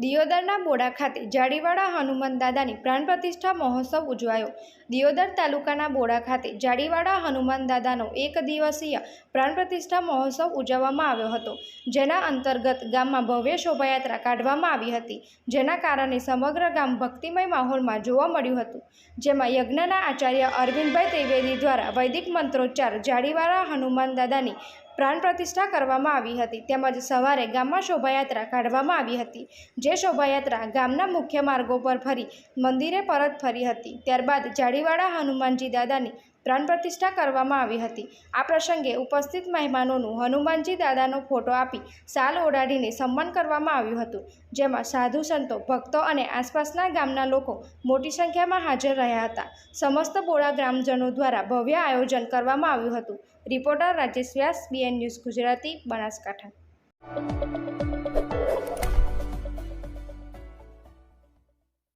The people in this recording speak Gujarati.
દિયોદરના બોડા ખાતે જાડીવાડા હનુમાન દાદાની પ્રાણ પ્રતિષ્ઠા મહોત્સવ ઉજવાયો. દિયોદર તાલુકાના બોડા ખાતે જાડીવાડા હનુમાન દાદાનો એક દિવસીય પ્રાણ પ્રતિષ્ઠા મહોત્સવ ઉજવવામાં આવ્યો હતો, જેના અંતર્ગત ગામમાં ભવ્ય શોભાયાત્રા કાઢવામાં આવી હતી, જેના કારણે સમગ્ર ગામ ભક્તિમય માહોલમાં જોવા મળ્યું હતું. જેમાં યજ્ઞના આચાર્ય અરવિંદભાઈ ત્રિવેદી દ્વારા વૈદિક મંત્રોચ્ચાર જાડીવાડા હનુમાન દાદાની પ્રાણ પ્રતિષ્ઠા કરવામાં આવી હતી. તેમજ સવારે ગામમાં શોભાયાત્રા કાઢવામાં આવી હતી. જે શોભાયાત્રા ગામના મુખ્ય માર્ગો પર ફરી, મંદિરે પરત ફરી હતી. ત્યારબાદ જાડીવાડા હનુમાનજી દાદાની પ્રાણ પ્રતિષ્ઠા કરવામાં આવી હતી. આ પ્રસંગે ઉપસ્થિત મહેમાનોનું હનુમાનજી દાદાનો ફોટો આપી સાલ ઓડાડીને સન્માન કરવામાં આવ્યું હતું. જેમાં સાધુ સંતો, ભક્તો અને આસપાસના ગામના લોકો મોટી સંખ્યામાં હાજર રહ્યા હતા. સમસ્ત બોળા ગ્રામજનો દ્વારા ભવ્ય આયોજન કરવામાં આવ્યું હતું. Reporter Rajesh Vyas, BN news Gujarati, Banaskantha.